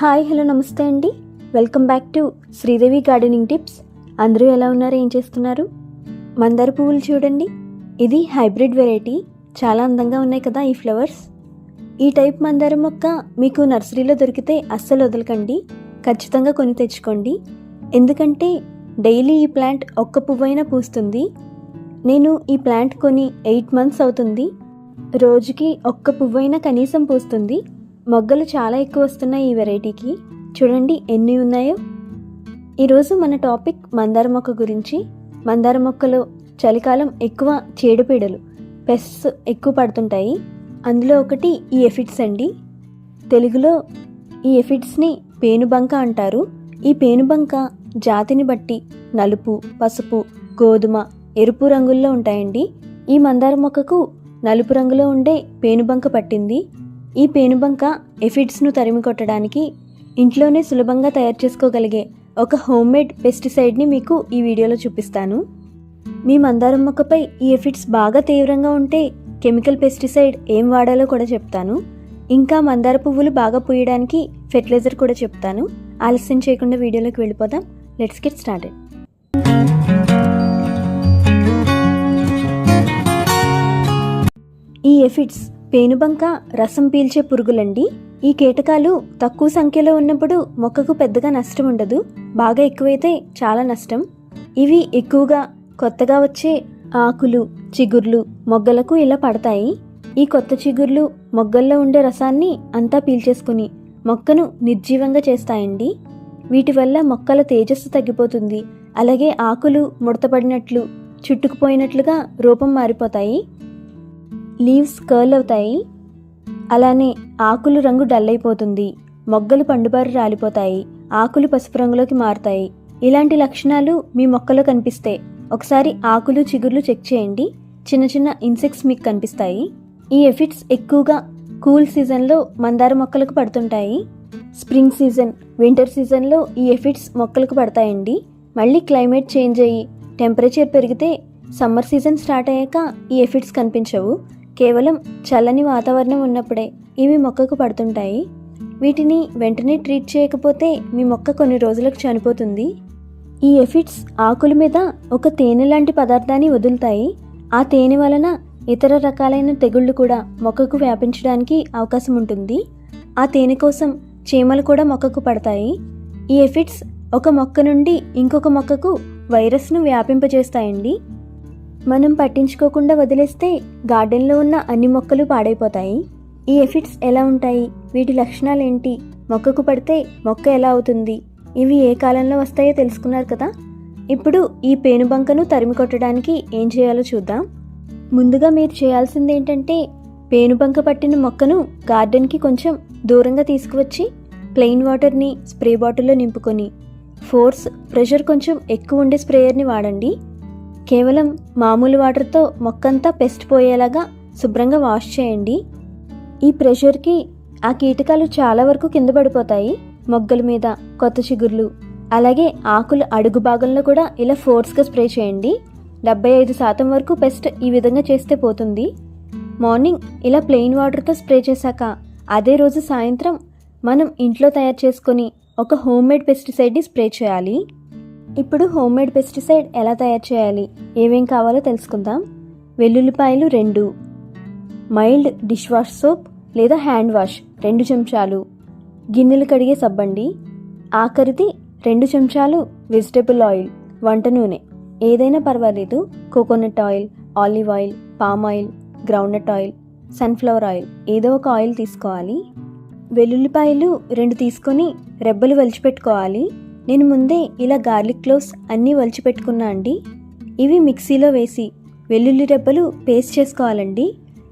Hi hello నమస్తే అండి. Welcome back to Sridevi gardening tips. అందరూ ఎలా ఉన్నారు? ఏం చేస్తున్నారు? మందార పువ్వులు చూడండి. ఇది హైబ్రిడ్ వెరైటీ. చాలా అందంగా ఉన్నాయి కదా ఈ ఫ్లవర్స్. ఈ టైప్ మందార మొక్క మీకు నర్సరీలో దొరికితే అస్సలు వదలకండి. ఖచ్చితంగా కొని తెచ్చుకోండి. ఎందుకంటే డైలీ ఈ ప్లాంట్ ఒక్క పువ్వైనా పూస్తుంది. నేను ఈ ప్లాంట్ కొని ఎయిట్ మంత్స్ అవుతుంది. రోజుకి ఒక్క పువ్వైనా కనీసం పూస్తుంది. మొగ్గలు చాలా ఎక్కువ వస్తున్నాయి ఈ వెరైటీకి. చూడండి ఎన్ని ఉన్నాయో. ఈరోజు మన టాపిక్ మందార మొక్క గురించి. మందార మొక్కలో చలికాలం ఎక్కువ చీడపీడలు పెస్ట్స్ ఎక్కువ పడుతుంటాయి. అందులో ఒకటి ఈ ఎఫిడ్స్ అండి. తెలుగులో ఈ ఎఫిడ్స్ని పేనుబంక అంటారు. ఈ పేనుబంక జాతిని బట్టి నలుపు పసుపు గోధుమ ఎరుపు రంగుల్లో ఉంటాయండి. ఈ మందార మొక్కకు నలుపు రంగులో ఉండే పేనుబంక పట్టింది. ఈ పేనుబంక ఎఫిడ్స్ను తరిమి కొట్టడానికి ఇంట్లోనే సులభంగా తయారు చేసుకోగలిగే ఒక హోమ్మేడ్ పెస్టిసైడ్ని మీకు ఈ వీడియోలో చూపిస్తాను. మీ మందారం మొక్కపై ఈ ఎఫిడ్స్ బాగా తీవ్రంగా ఉంటే కెమికల్ పెస్టిసైడ్ ఏం వాడాలో కూడా చెప్తాను. ఇంకా మందార పువ్వులు బాగా పూయడానికి ఫెర్టిలైజర్ కూడా చెప్తాను. ఆలస్యం చేయకుండా వీడియోలోకి వెళ్ళిపోదాం. Let's get started. ఈ ఎఫిడ్స్ పేనుబంక రసం పీల్చే పురుగులండి. ఈ కీటకాలు తక్కువ సంఖ్యలో ఉన్నప్పుడు మొక్కకు పెద్దగా నష్టం ఉండదు బాగా ఎక్కువైతే చాలా నష్టం. ఇవి ఎక్కువగా కొత్తగా వచ్చే ఆకులు చిగుర్లు మొగ్గలకు ఇలా పడతాయి. ఈ కొత్త చిగుర్లు మొగ్గల్లో ఉండే రసాన్ని అంతా పీల్చేసుకుని మొక్కను నిర్జీవంగా చేస్తాయండి. వీటి వల్ల మొక్కల తేజస్సు తగ్గిపోతుంది. అలాగే ఆకులు ముడతపడినట్లు చుట్టుకుపోయినట్లుగా రూపం మారిపోతాయి. లీవ్స్ కర్ల్ అవుతాయి. అలానే ఆకులు రంగు డల్ అయిపోతుంది. మొగ్గలు పండుబారి రాలిపోతాయి. ఆకులు పసుపు రంగులోకి మారుతాయి. ఇలాంటి లక్షణాలు మీ మొక్కలో కనిపిస్తే ఒకసారి ఆకులు చిగుర్లు చెక్ చేయండి. చిన్న చిన్న ఇన్సెక్ట్స్ మీకు కనిపిస్తాయి. ఈ ఎఫెక్ట్స్ ఎక్కువగా కూల్ సీజన్లో మందార మొక్కలకు పడుతుంటాయి. స్ప్రింగ్ సీజన్ వింటర్ సీజన్లో ఈ ఎఫెక్ట్స్ మొక్కలకు పడతాయండి. మళ్ళీ క్లైమేట్ చేంజ్ అయ్యి టెంపరేచర్ పెరిగితే సమ్మర్ సీజన్ స్టార్ట్ అయ్యాక ఈ ఎఫెక్ట్స్ కనిపించవు. కేవలం చల్లని వాతావరణం ఉన్నప్పుడే ఇవి మొక్కకు పడుతుంటాయి. వీటిని వెంటనే ట్రీట్ చేయకపోతే మీ మొక్క కొన్ని రోజులకు చనిపోతుంది. ఈ ఎఫిడ్స్ ఆకుల మీద ఒక తేనె లాంటి పదార్థాన్ని వదులుతాయి. ఆ తేనె వలన ఇతర రకాలైన తెగుళ్ళు కూడా మొక్కకు వ్యాపించడానికి అవకాశం ఉంటుంది. ఆ తేనె కోసం చీమలు కూడా మొక్కకు పడతాయి. ఈ ఎఫిడ్స్ ఒక మొక్క నుండి ఇంకొక మొక్కకు వైరస్ను వ్యాపింపజేస్తాయండి. మనం పట్టించుకోకుండా వదిలేస్తే గార్డెన్లో ఉన్న అన్ని మొక్కలు పాడైపోతాయి. ఈ ఎఫిడ్స్ ఎలా ఉంటాయి? వీటి లక్షణాలు ఏంటి మొక్కకు పడితే మొక్క ఎలా అవుతుంది? ఇవి ఏ కాలంలో వస్తాయో తెలుసుకున్నారు కదా? ఇప్పుడు ఈ పేనుబంకను తరిమి కొట్టడానికి ఏం చేయాలో చూద్దాం. ముందుగా మీరు చేయాల్సింది ఏంటంటే పేనుబంక పట్టిన మొక్కను గార్డెన్కి కొంచెం దూరంగా తీసుకువచ్చి ప్లెయిన్ వాటర్ని స్ప్రే బాటిల్లో నింపుకొని ఫోర్స్ ప్రెషర్ కొంచెం ఎక్కువ ఉండే స్ప్రేయర్ని వాడండి. కేవలం మామూలు వాటర్తో మొక్కంతా పెస్ట్ పోయేలాగా శుభ్రంగా వాష్ చేయండి. ఈ ప్రెషర్కి ఆ కీటకాలు చాలా వరకు కింద పడిపోతాయి. మొగ్గల మీద కొత్త చిగుర్లు అలాగే ఆకుల అడుగు భాగంలో కూడా ఇలా ఫోర్స్గా స్ప్రే చేయండి. డెబ్బై ఐదు శాతం వరకు పెస్ట్ ఈ విధంగా చేస్తే పోతుంది. మార్నింగ్ ఇలా ప్లెయిన్ వాటర్తో స్ప్రే చేశాక అదే రోజు సాయంత్రం మనం ఇంట్లో తయారు చేసుకొని ఒక హోమ్ మేడ్ పెస్టిసైడ్ని స్ప్రే చేయాలి. ఇప్పుడు హోమ్ మేడ్ పెస్టిసైడ్ ఎలా తయారు చేయాలి? ఏమేం కావాలో తెలుసుకుందాం. వెల్లుల్లిపాయలు రెండు. మైల్డ్ డిష్ వాష్ సోప్ లేదా హ్యాండ్ వాష్ రెండు చెంచాలు. గిన్నెలు కడిగే సబ్బండి. ఆఖరిది రెండు చెంచాలు వెజిటబుల్ ఆయిల్ వంట నూనె. ఏదైనా పర్వాలేదు. Coconut oil olive oil palm oil groundnut oil sunflower oil ఏదో ఒక ఆయిల్ తీసుకోవాలి. వెల్లుల్లిపాయలు రెండు తీసుకొని రెబ్బలు వలిచిపెట్టుకోవాలి. నేను ముందే ఇలా గార్లిక్ క్లోవ్స్ అన్నీ వలిచిపెట్టుకున్నా అండి. ఇవి మిక్సీలో వేసి వెల్లుల్లి రెబ్బలు పేస్ట్ చేసుకోవాలండి.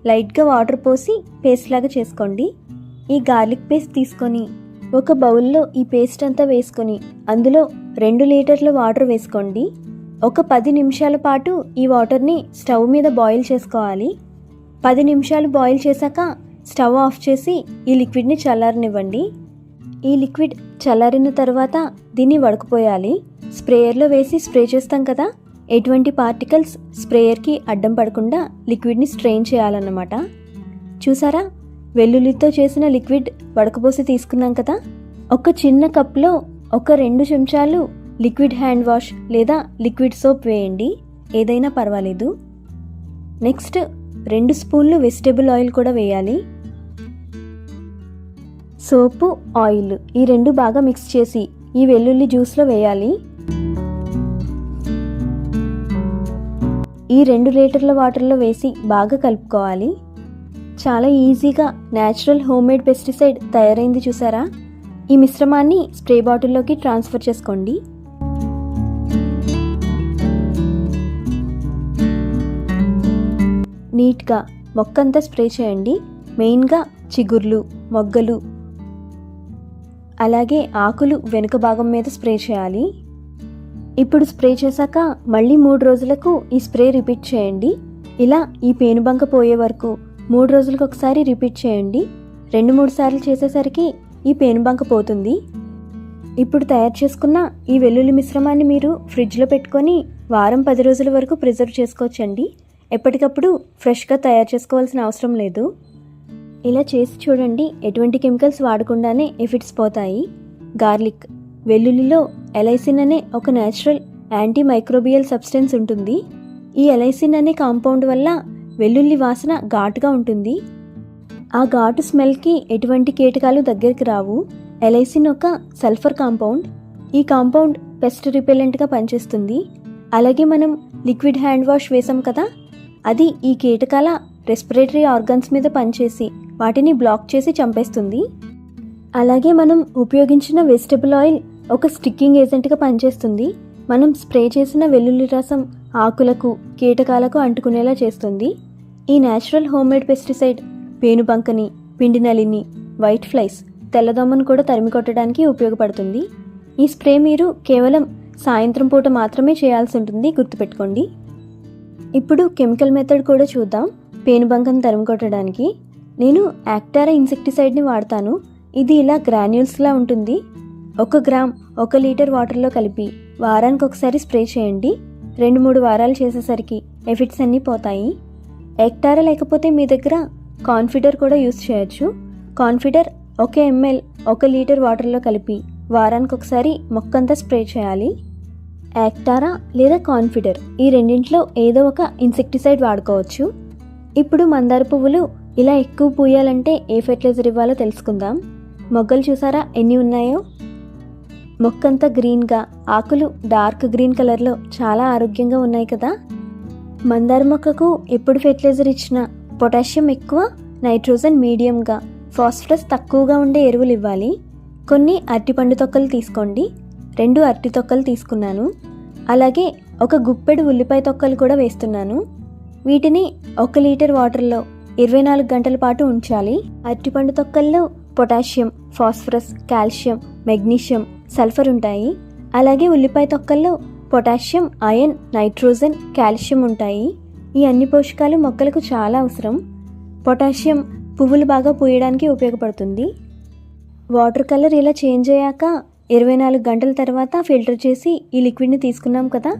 లైట్గా వాటర్ పోసి పేస్ట్ లాగా చేసుకోండి. ఈ గార్లిక్ పేస్ట్ తీసుకొని ఒక బౌల్లో ఈ పేస్ట్ అంతా వేసుకొని అందులో రెండు లీటర్ల వాటర్ వేసుకోండి. ఒక పది నిమిషాల పాటు ఈ వాటర్ని స్టవ్ మీద బాయిల్ చేసుకోవాలి. పది నిమిషాలు బాయిల్ చేశాక స్టవ్ ఆఫ్ చేసి ఈ లిక్విడ్ని చల్లారనివ్వండి. ఈ లిక్విడ్ చల్లారిన తర్వాత దీన్ని వడకపోయాలి. స్ప్రేయర్లో వేసి స్ప్రే చేస్తాం కదా? ఎటువంటి పార్టికల్స్ స్ప్రేయర్కి అడ్డం పడకుండా లిక్విడ్ని స్ట్రెయిన్ చేయాలన్నమాట. చూసారా? వెల్లుల్లితో చేసిన లిక్విడ్ వడకపోసి తీసుకున్నాం కదా? ఒక చిన్న కప్లో ఒక రెండు చెంచాలు లిక్విడ్ హ్యాండ్ వాష్ లేదా లిక్విడ్ సోప్ వేయండి. ఏదైనా పర్వాలేదు. నెక్స్ట్ రెండు స్పూన్లు వెజిటేబుల్ ఆయిల్ కూడా వేయాలి. సోపు ఆయిల్ ఈ రెండు బాగా మిక్స్ చేసి ఈ వెల్లుల్లి జ్యూస్లో వేయాలి. ఈ రెండు లీటర్ల వాటర్లో వేసి బాగా కలుపుకోవాలి. చాలా ఈజీగా న్యాచురల్ హోమ్మేడ్ పెస్టిసైడ్ తయారైంది చూసారా? ఈ మిశ్రమాన్ని స్ప్రే బాటిల్లోకి ట్రాన్స్ఫర్ చేసుకోండి. నీట్గా మొక్కంతా స్ప్రే చేయండి. మెయిన్గా చిగుర్లు మొగ్గలు అలాగే ఆకులు వెనుక భాగం మీద స్ప్రే చేయాలి. ఇప్పుడు స్ప్రే చేశాక మళ్ళీ మూడు రోజులకు ఈ స్ప్రే రిపీట్ చేయండి. ఇలా ఈ పేనుబంక పోయే వరకు మూడు రోజులకు ఒకసారి రిపీట్ చేయండి. రెండు మూడు సార్లు చేసేసరికి ఈ పేనుబంక పోతుంది. ఇప్పుడు తయారు చేసుకున్న ఈ వెల్లుల్లి మిశ్రమాన్ని మీరు ఫ్రిడ్జ్లో పెట్టుకొని వారం పది రోజుల వరకు ప్రిజర్వ్ చేసుకోవచ్చండి. ఎప్పటికప్పుడు ఫ్రెష్గా తయారు చేసుకోవాల్సిన అవసరం లేదు. ఇలా చేసి చూడండి ఎటువంటి కెమికల్స్ వాడకుండానే ఎఫిట్స్ పోతాయి. గార్లిక్ వెల్లుల్లిలో ఎలైసిన్ అనే ఒక న్యాచురల్ యాంటీ మైక్రోబియల్ సబ్స్టెన్స్ ఉంటుంది. ఈ ఎలైసిన్ అనే కాంపౌండ్ వల్ల వెల్లుల్లి వాసన ఘాటుగా ఉంటుంది. ఆ ఘాటు స్మెల్కి ఎటువంటి కీటకాలు దగ్గరికి రావు. ఎలైసిన్ ఒక సల్ఫర్ కాంపౌండ్. ఈ కాంపౌండ్ పెస్ట్ రిపెలెంట్గా పనిచేస్తుంది. అలాగే మనం లిక్విడ్ హ్యాండ్ వాష్ వేసాం కదా అది ఈ కీటకాల రెస్పిరేటరీ ఆర్గన్స్ మీద పనిచేసి వాటిని బ్లాక్ చేసి చంపేస్తుంది. అలాగే మనం ఉపయోగించిన వెజిటబుల్ ఆయిల్ ఒక స్టిక్కింగ్ ఏజెంట్గా పనిచేస్తుంది. మనం స్ప్రే చేసిన వెల్లుల్లి రసం ఆకులకు కీటకాలకు అంటుకునేలా చేస్తుంది. ఈ న్యాచురల్ హోమ్మేడ్ పెస్టిసైడ్ పేనుబంకని పిండి నలిని వైట్ ఫ్లైస్ తెల్లదోమను కూడా తరిమి కొట్టడానికి ఉపయోగపడుతుంది. ఈ స్ప్రే మీరు కేవలం సాయంత్రం పూట మాత్రమే చేయాల్సి ఉంటుంది గుర్తుపెట్టుకోండి. ఇప్పుడు కెమికల్ మెథడ్ కూడా చూద్దాం. పేనుబంకను తరిమి కొట్టడానికి నేను యాక్టారా ఇన్సెక్టిసైడ్ని వాడతాను. ఇది ఇలా గ్రాన్యూల్స్లా ఉంటుంది. ఒక గ్రామ్ ఒక లీటర్ వాటర్లో కలిపి వారానికి ఒకసారి స్ప్రే చేయండి. రెండు మూడు వారాలు చేసేసరికి ఎఫిట్స్ అన్నీ పోతాయి. ఎక్టారా లేకపోతే మీ దగ్గర కాన్ఫిడర్ కూడా యూస్ చేయొచ్చు. కాన్ఫిడర్ ఒక ఎంఎల్ ఒక లీటర్ వాటర్లో కలిపి వారానికి ఒకసారి మొక్కంతా స్ప్రే చేయాలి. యాక్టారా లేదా కాన్ఫిడర్ ఈ రెండింటిలో ఏదో ఒక ఇన్సెక్టిసైడ్ వాడుకోవచ్చు. ఇప్పుడు మందార పువ్వులు ఇలా ఎక్కువ పూయాలంటే ఏ ఫెర్టిలైజర్ ఇవ్వాలో తెలుసుకుందాం. మొగ్గలు చూసారా? ఎన్ని ఉన్నాయో? మొక్కంతా గ్రీన్గా ఆకులు డార్క్ గ్రీన్ కలర్లో చాలా ఆరోగ్యంగా ఉన్నాయి కదా? మందార మొక్కకు ఎప్పుడు ఫెర్టిలైజర్ ఇచ్చినా పొటాషియం ఎక్కువ నైట్రోజన్ మీడియంగా ఫాస్ఫరస్ తక్కువగా ఉండే ఎరువులు ఇవ్వాలి. కొన్ని అరటిపండు తొక్కలు తీసుకోండి. రెండు అరటి తొక్కలు తీసుకున్నాను. అలాగే ఒక గుప్పెడు ఉల్లిపాయ తొక్కలు కూడా వేస్తున్నాను. వీటిని ఒక లీటర్ వాటర్లో ఇరవై నాలుగు గంటల పాటు ఉంచాలి. అరటిపండు తొక్కల్లో potassium phosphorus calcium magnesium sulphur ఉంటాయి. అలాగే ఉల్లిపాయ తొక్కల్లో పొటాషియం ఐరన్ నైట్రోజన్ కాల్షియం ఉంటాయి. ఈ అన్ని పోషకాలు మొక్కలకు చాలా అవసరం. పొటాషియం పువ్వులు బాగా పూయడానికి ఉపయోగపడుతుంది. వాటర్ కలర్ ఇలా చేంజ్ అయ్యాక ఇరవై నాలుగు గంటల తర్వాత ఫిల్టర్ చేసి ఈ లిక్విడ్ని తీసుకున్నాం కదా.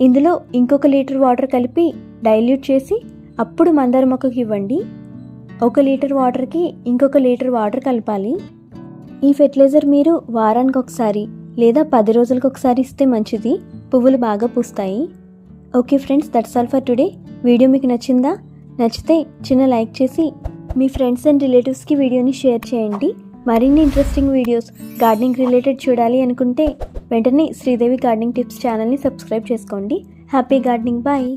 ఇందులో ఇంకొక లీటర్ వాటర్ కలిపి డైల్యూట్ చేసి అప్పుడు మందార మొక్కకి ఇవ్వండి. ఒక లీటర్ వాటర్కి ఇంకొక లీటర్ వాటర్ కలపాలి. ఈ ఫెర్టిలైజర్ మీరు వారానికి ఒకసారి లేదా పది రోజులకు ఒకసారి ఇస్తే మంచిది. పువ్వులు బాగా పూస్తాయి. Okay friends that's all for today video మీకు నచ్చిందా? నచ్చితే చిన్న లైక్ చేసి మీ ఫ్రెండ్స్ అండ్ రిలేటివ్స్కి వీడియోని షేర్ చేయండి. మరిన్ని ఇంట్రెస్టింగ్ వీడియోస్ గార్డెనింగ్ రిలేటెడ్ చూడాలి అనుకుంటే వెంటనే శ్రీదేవి గార్డెనింగ్ టిప్స్ ఛానల్ని సబ్స్క్రైబ్ చేసుకోండి. Happy gardening bye